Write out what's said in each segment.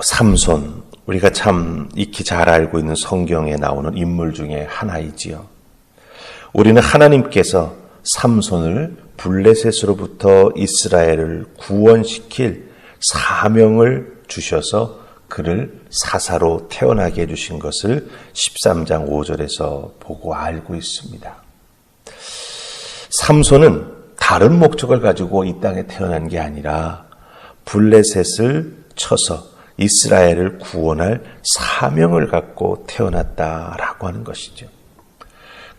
삼손, 우리가 참 익히 잘 알고 있는 성경에 나오는 인물 중에 하나이지요. 우리는 하나님께서 삼손을 블레셋으로부터 이스라엘을 구원시킬 사명을 주셔서 그를 사사로 태어나게 해주신 것을 13장 5절에서 보고 알고 있습니다. 삼손은 다른 목적을 가지고 이 땅에 태어난 게 아니라 블레셋을 쳐서 이스라엘을 구원할 사명을 갖고 태어났다라고 하는 것이죠.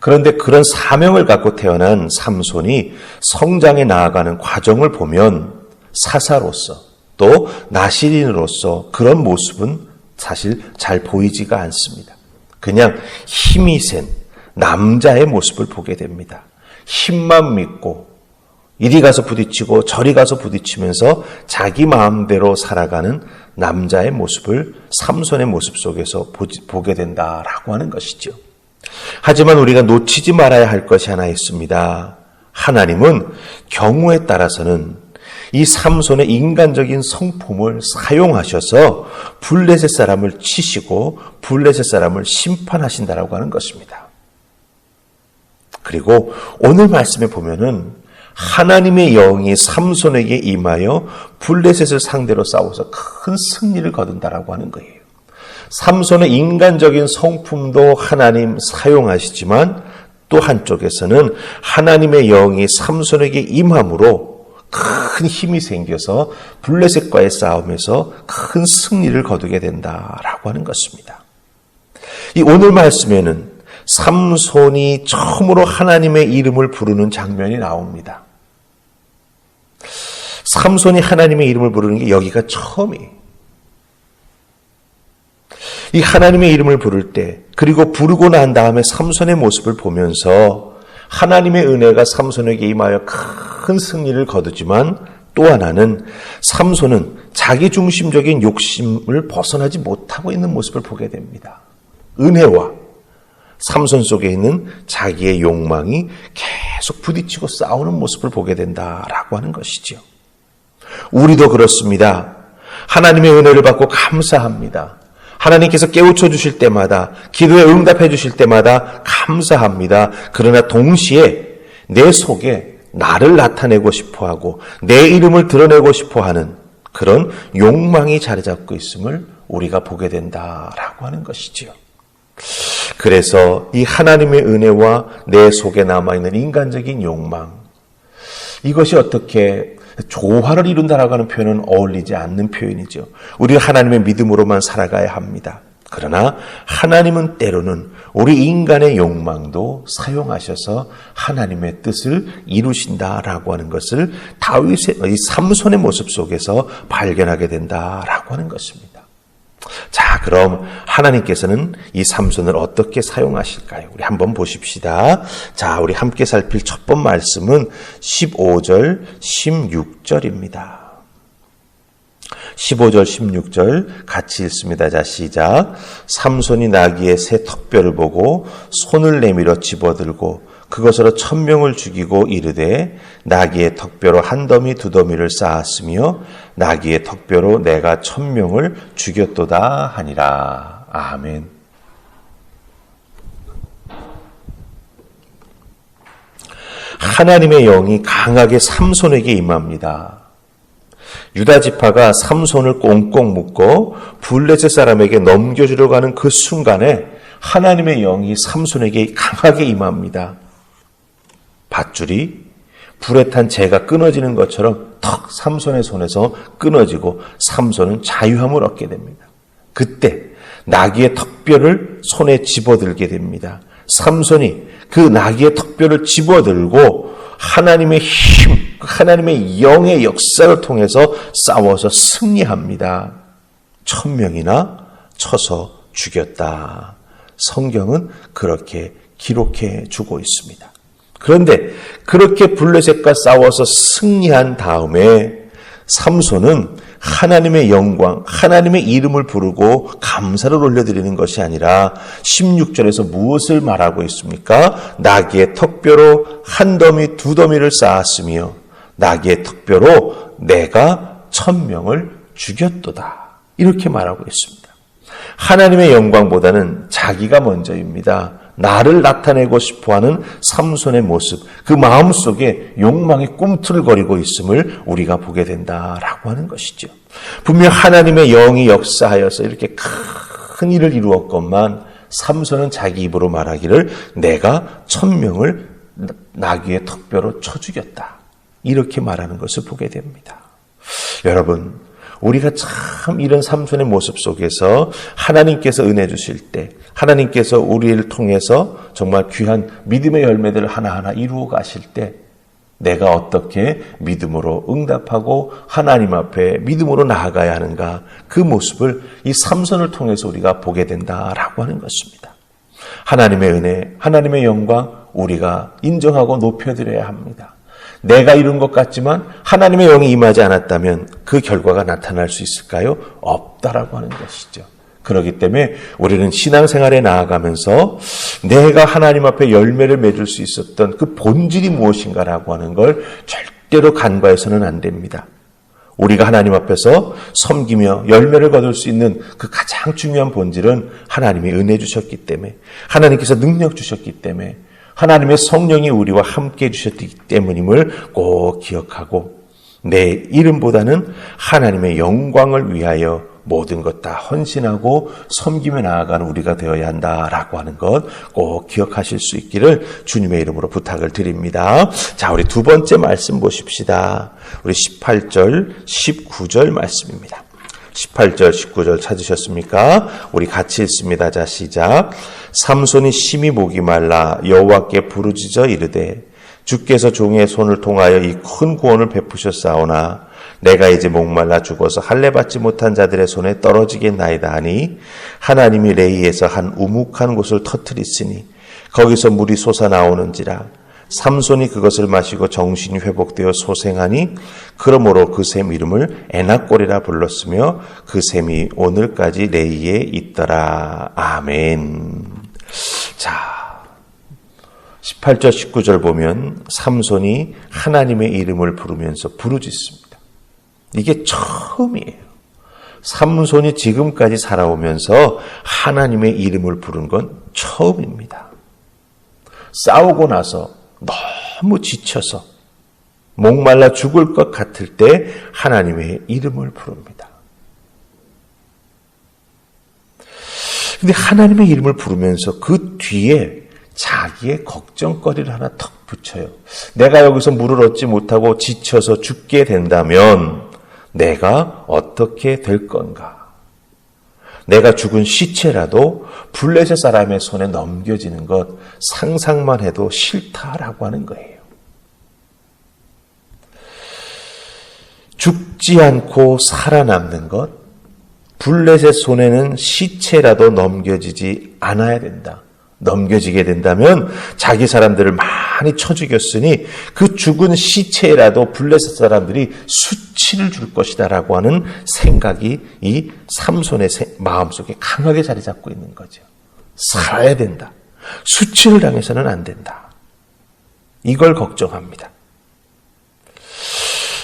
그런데 그런 사명을 갖고 태어난 삼손이 성장해 나아가는 과정을 보면 사사로서 또 나시린으로서 그런 모습은 사실 잘 보이지가 않습니다. 그냥 힘이 센 남자의 모습을 보게 됩니다. 힘만 믿고 이리 가서 부딪히고 저리 가서 부딪히면서 자기 마음대로 살아가는 남자의 모습을 삼손의 모습 속에서 보게 된다라고 하는 것이죠. 하지만 우리가 놓치지 말아야 할 것이 하나 있습니다. 하나님은 경우에 따라서는 이 삼손의 인간적인 성품을 사용하셔서 블레셋 사람을 치시고 블레셋 사람을 심판하신다라고 하는 것입니다. 그리고 오늘 말씀에 보면은 하나님의 영이 삼손에게 임하여 블레셋을 상대로 싸워서 큰 승리를 거둔다라고 하는 거예요. 삼손의 인간적인 성품도 하나님 사용하시지만 또 한쪽에서는 하나님의 영이 삼손에게 임함으로 큰 힘이 생겨서 블레셋과의 싸움에서 큰 승리를 거두게 된다라고 하는 것입니다. 이 오늘 말씀에는 삼손이 처음으로 하나님의 이름을 부르는 장면이 나옵니다. 삼손이 하나님의 이름을 부르는 게 여기가 처음이에요. 이 하나님의 이름을 부를 때 그리고 부르고 난 다음에 삼손의 모습을 보면서 하나님의 은혜가 삼손에게 임하여 큰 승리를 거두지만 또 하나는 삼손은 자기 중심적인 욕심을 벗어나지 못하고 있는 모습을 보게 됩니다. 은혜와 삼손 속에 있는 자기의 욕망이 계속 부딪히고 싸우는 모습을 보게 된다라고 하는 것이죠. 우리도 그렇습니다. 하나님의 은혜를 받고 감사합니다. 하나님께서 깨우쳐 주실 때마다 기도에 응답해 주실 때마다 감사합니다. 그러나 동시에 내 속에 나를 나타내고 싶어 하고 내 이름을 드러내고 싶어 하는 그런 욕망이 자리 잡고 있음을 우리가 보게 된다라고 하는 것이지요. 그래서 이 하나님의 은혜와 내 속에 남아있는 인간적인 욕망, 이것이 어떻게 조화를 이룬다라고 하는 표현은 어울리지 않는 표현이죠. 우리 하나님의 믿음으로만 살아가야 합니다. 그러나 하나님은 때로는 우리 인간의 욕망도 사용하셔서 하나님의 뜻을 이루신다라고 하는 것을 다윗의 이 삼손의 모습 속에서 발견하게 된다라고 하는 것입니다. 자, 그럼 하나님께서는 이 삼손을 어떻게 사용하실까요? 우리 한번 보십시다. 자, 우리 함께 살필 첫 번 말씀은 15절, 16절입니다. 15절, 16절 같이 읽습니다. 자, 시작. 삼손이 나귀의 새 턱뼈를 보고 손을 내밀어 집어들고 그것으로 천명을 죽이고 이르되 나귀의 턱뼈로 한 더미 두 더미를 쌓았으며 나귀의 턱뼈로 내가 천명을 죽였도다 하니라. 아멘. 하나님의 영이 강하게 삼손에게 임합니다. 유다 지파가 삼손을 꽁꽁 묶고 블레셋 사람에게 넘겨주려고 하는 그 순간에 하나님의 영이 삼손에게 강하게 임합니다. 밧줄이 불에 탄 재가 끊어지는 것처럼 턱 삼손의 손에서 끊어지고 삼손은 자유함을 얻게 됩니다. 그때 나귀의 턱뼈를 손에 집어들게 됩니다. 삼손이 그 나귀의 턱뼈를 집어들고 하나님의 힘, 하나님의 영의 역사를 통해서 싸워서 승리합니다. 천명이나 쳐서 죽였다. 성경은 그렇게 기록해 주고 있습니다. 그런데 그렇게 블레셋과 싸워서 승리한 다음에 삼손은 하나님의 영광, 하나님의 이름을 부르고 감사를 올려드리는 것이 아니라 16절에서 무엇을 말하고 있습니까? 나귀의 턱뼈로 한 더미 두 더미를 쌓았으며 나귀의 턱뼈로 내가 천명을 죽였도다. 이렇게 말하고 있습니다. 하나님의 영광보다는 자기가 먼저입니다. 나를 나타내고 싶어 하는 삼손의 모습, 그 마음 속에 욕망이 꿈틀거리고 있음을 우리가 보게 된다라고 하는 것이죠. 분명 하나님의 영이 역사하여서 이렇게 큰 일을 이루었건만 삼손은 자기 입으로 말하기를 내가 천명을 나귀의 턱뼈로 쳐 죽였다. 이렇게 말하는 것을 보게 됩니다. 여러분, 우리가 참 이런 삼손의 모습 속에서 하나님께서 은혜 주실 때, 하나님께서 우리를 통해서 정말 귀한 믿음의 열매들을 하나하나 이루어 가실 때, 내가 어떻게 믿음으로 응답하고 하나님 앞에 믿음으로 나아가야 하는가 그 모습을 이 삼선을 통해서 우리가 보게 된다라고 하는 것입니다. 하나님의 은혜, 하나님의 영광 우리가 인정하고 높여드려야 합니다. 내가 이룬 것 같지만 하나님의 영이 임하지 않았다면 그 결과가 나타날 수 있을까요? 없다라고 하는 것이죠. 그렇기 때문에 우리는 신앙생활에 나아가면서 내가 하나님 앞에 열매를 맺을 수 있었던 그 본질이 무엇인가라고 하는 걸 절대로 간과해서는 안 됩니다. 우리가 하나님 앞에서 섬기며 열매를 거둘 수 있는 그 가장 중요한 본질은 하나님이 은혜 주셨기 때문에 하나님께서 능력 주셨기 때문에 하나님의 성령이 우리와 함께 해주셨기 때문임을 꼭 기억하고 내 이름보다는 하나님의 영광을 위하여 모든 것 다 헌신하고 섬기며 나아가는 우리가 되어야 한다라고 하는 것 꼭 기억하실 수 있기를 주님의 이름으로 부탁을 드립니다. 자, 우리 두 번째 말씀 보십시다. 우리 18절, 19절 말씀입니다. 18절, 19절 찾으셨습니까? 우리 같이 읽습니다. 자, 시작. 삼손이 심히 목이 말라 여호와께 부르짖어 이르되 주께서 종의 손을 통하여 이 큰 구원을 베푸셨사오나 내가 이제 목말라 죽어서 할례 받지 못한 자들의 손에 떨어지겠나이다 하니 하나님이 레이에서 한 우묵한 곳을 터뜨리으니 거기서 물이 솟아 나오는지라 삼손이 그것을 마시고 정신이 회복되어 소생하니 그러므로 그 샘 이름을 에나꼴이라 불렀으며 그 샘이 오늘까지 레이에 있더라. 아멘. 자, 18절 19절 보면 삼손이 하나님의 이름을 부르면서 부르짖습니다. 이게 처음이에요. 삼손이 지금까지 살아오면서 하나님의 이름을 부른 건 처음입니다. 싸우고 나서 너무 지쳐서 목말라 죽을 것 같을 때 하나님의 이름을 부릅니다. 근데 하나님의 이름을 부르면서 그 뒤에 자기의 걱정거리를 하나 턱 붙여요. 내가 여기서 물을 얻지 못하고 지쳐서 죽게 된다면 내가 어떻게 될 건가? 내가 죽은 시체라도 블레셋 사람의 손에 넘겨지는 것 상상만 해도 싫다라고 하는 거예요. 죽지 않고 살아남는 것, 블레셋 손에는 시체라도 넘겨지지 않아야 된다. 넘겨지게 된다면 자기 사람들을 많이 쳐 죽였으니 그 죽은 시체라도 블레셋 사람들이 수치를 줄 것이다라고 하는 생각이 이 삼손의 마음속에 강하게 자리 잡고 있는 거죠. 살아야 된다. 수치를 당해서는 안 된다. 이걸 걱정합니다.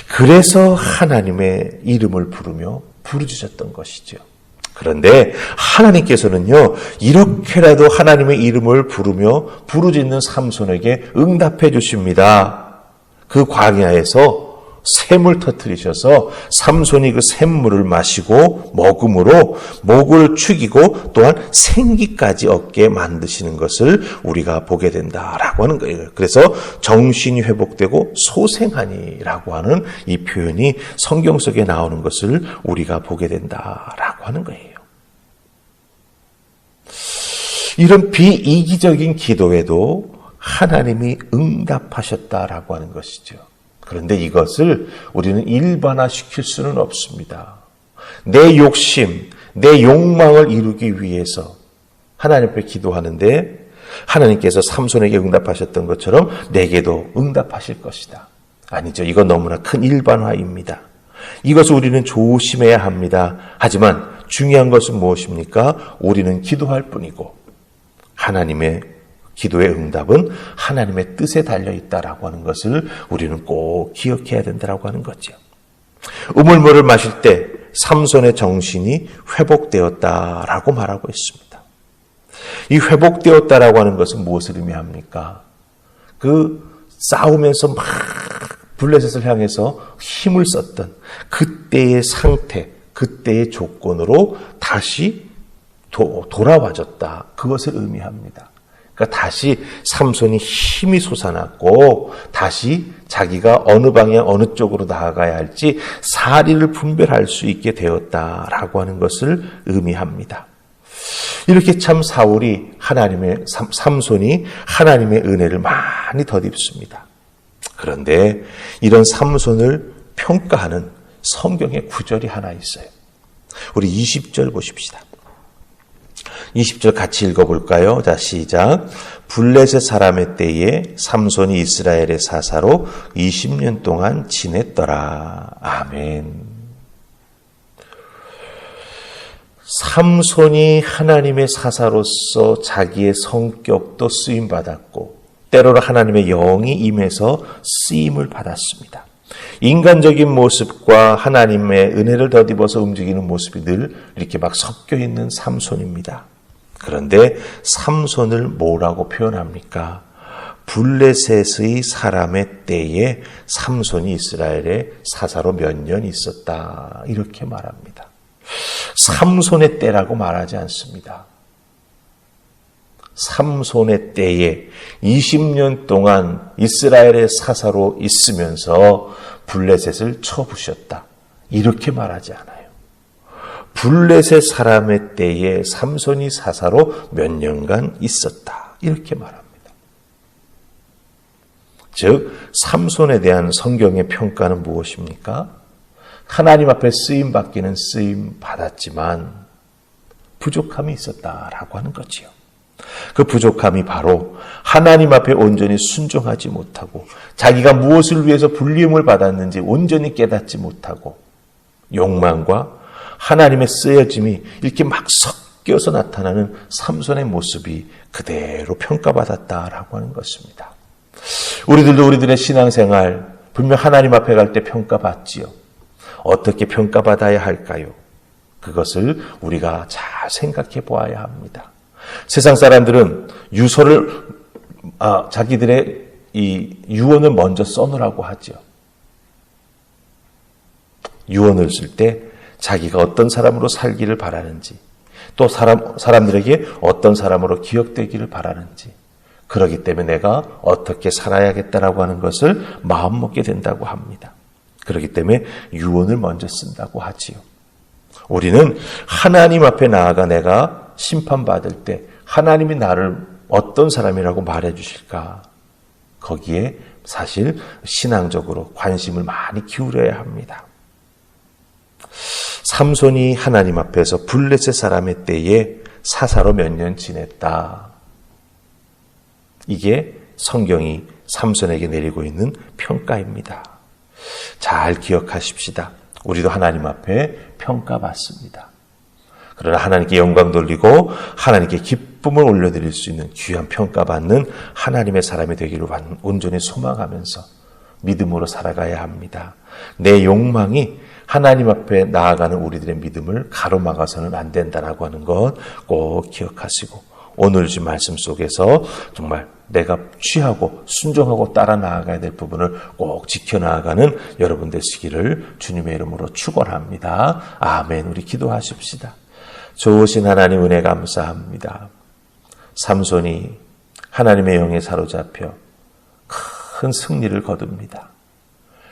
그래서 하나님의 이름을 부르며 부르짖었던 것이죠. 그런데 하나님께서는요, 이렇게라도 하나님의 이름을 부르며 부르짖는 삼손에게 응답해 주십니다. 그 광야에서 샘을 터뜨리셔서 삼손이 그 샘물을 마시고 먹음으로 목을 축이고 또한 생기까지 얻게 만드시는 것을 우리가 보게 된다라고 하는 거예요. 그래서 정신이 회복되고 소생하니라고 하는 이 표현이 성경 속에 나오는 것을 우리가 보게 된다라고 하는 거예요. 이런 비이기적인 기도에도 하나님이 응답하셨다라고 하는 것이죠. 그런데 이것을 우리는 일반화시킬 수는 없습니다. 내 욕심, 내 욕망을 이루기 위해서 하나님 앞에 기도하는데 하나님께서 삼손에게 응답하셨던 것처럼 내게도 응답하실 것이다. 아니죠. 이건 너무나 큰 일반화입니다. 이것을 우리는 조심해야 합니다. 하지만 중요한 것은 무엇입니까? 우리는 기도할 뿐이고 하나님의 기도의 응답은 하나님의 뜻에 달려 있다라고 하는 것을 우리는 꼭 기억해야 된다라고 하는 거죠. 우물물을 마실 때 삼손의 정신이 회복되었다라고 말하고 있습니다. 이 회복되었다라고 하는 것은 무엇을 의미합니까? 그 싸우면서 막 블레셋을 향해서 힘을 썼던 그때의 상태, 그때의 조건으로 다시 도, 돌아와졌다. 그것을 의미합니다. 그러니까 다시 삼손이 힘이 솟아났고 다시 자기가 어느 방향 어느 쪽으로 나아가야 할지 사리를 분별할 수 있게 되었다라고 하는 것을 의미합니다. 이렇게 참 사울이 하나님의 삼손이 하나님의 은혜를 많이 덧입습니다. 그런데 이런 삼손을 평가하는 성경의 구절이 하나 있어요. 우리 20절 보십시다. 20절 같이 읽어볼까요? 자, 시작. 블레셋 사람의 때에 삼손이 이스라엘의 사사로 20년 동안 지냈더라. 아멘. 삼손이 하나님의 사사로서 자기의 성격도 쓰임 받았고 때로는 하나님의 영이 임해서 쓰임을 받았습니다. 인간적인 모습과 하나님의 은혜를 덧입어서 움직이는 모습이 늘 이렇게 막 섞여 있는 삼손입니다. 그런데 삼손을 뭐라고 표현합니까? 블레셋의 사람의 때에 삼손이 이스라엘의 사사로 몇 년 있었다. 이렇게 말합니다. 삼손의 때라고 말하지 않습니다. 삼손의 때에 20년 동안 이스라엘의 사사로 있으면서 블레셋을 쳐부셨다. 이렇게 말하지 않아요. 블레셋 사람의 때에 삼손이 사사로 몇 년간 있었다. 이렇게 말합니다. 즉, 삼손에 대한 성경의 평가는 무엇입니까? 하나님 앞에 쓰임 받기는 쓰임 받았지만 부족함이 있었다라고 하는 거지요. 그 부족함이 바로 하나님 앞에 온전히 순종하지 못하고 자기가 무엇을 위해서 불리움을 받았는지 온전히 깨닫지 못하고 욕망과 하나님의 쓰여짐이 이렇게 막 섞여서 나타나는 삼손의 모습이 그대로 평가받았다라고 하는 것입니다. 우리들도 우리들의 신앙생활 분명 하나님 앞에 갈 때 평가받지요. 어떻게 평가받아야 할까요? 그것을 우리가 잘 생각해 보아야 합니다. 세상 사람들은 유서를 아, 자기들의 이 유언을 먼저 써놓으라고 하죠. 유언을 쓸 때 자기가 어떤 사람으로 살기를 바라는지, 또 사람, 사람들에게 어떤 사람으로 기억되기를 바라는지, 그러기 때문에 내가 어떻게 살아야겠다라고 하는 것을 마음먹게 된다고 합니다. 그렇기 때문에 유언을 먼저 쓴다고 하지요. 우리는 하나님 앞에 나아가 내가 심판받을 때 하나님이 나를 어떤 사람이라고 말해 주실까? 거기에 사실 신앙적으로 관심을 많이 기울여야 합니다. 삼손이 하나님 앞에서 블레셋 사람의 때에 사사로 몇 년 지냈다. 이게 성경이 삼손에게 내리고 있는 평가입니다. 잘 기억하십시다. 우리도 하나님 앞에 평가받습니다. 그러나 하나님께 영광 돌리고 하나님께 기쁨을 올려드릴 수 있는 귀한 평가받는 하나님의 사람이 되기를 온전히 소망하면서 믿음으로 살아가야 합니다. 내 욕망이 하나님 앞에 나아가는 우리들의 믿음을 가로막아서는 안 된다라고 하는 것 꼭 기억하시고 오늘 주 말씀 속에서 정말 내가 취하고 순종하고 따라 나아가야 될 부분을 꼭 지켜나가는 여러분 되시기를 주님의 이름으로 축원합니다. 아멘. 우리 기도하십시다. 좋으신 하나님 은혜 감사합니다. 삼손이 하나님의 영에 사로잡혀 큰 승리를 거둡니다.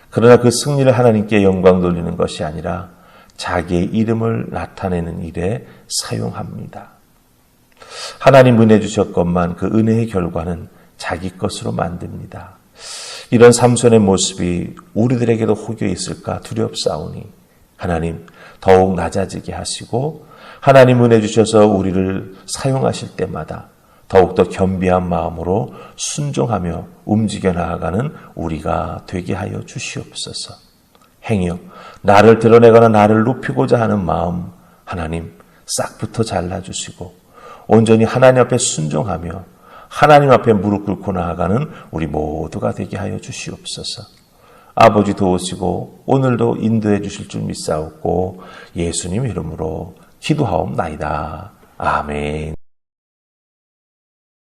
그러나 그 승리를 하나님께 영광 돌리는 것이 아니라 자기의 이름을 나타내는 일에 사용합니다. 하나님 은혜 주셨건만 그 은혜의 결과는 자기 것으로 만듭니다. 이런 삼손의 모습이 우리들에게도 혹여 있을까 두렵사오니 하나님 더욱 낮아지게 하시고 하나님 은혜 주셔서 우리를 사용하실 때마다 더욱더 겸비한 마음으로 순종하며 움직여 나아가는 우리가 되게 하여 주시옵소서. 행여 나를 드러내거나 나를 높이고자 하는 마음 하나님 싹부터 잘라 주시고 온전히 하나님 앞에 순종하며 하나님 앞에 무릎 꿇고 나아가는 우리 모두가 되게 하여 주시옵소서. 아버지 도우시고 오늘도 인도해 주실 줄 믿사옵고 예수님 이름으로 기도하옵나이다. 아멘.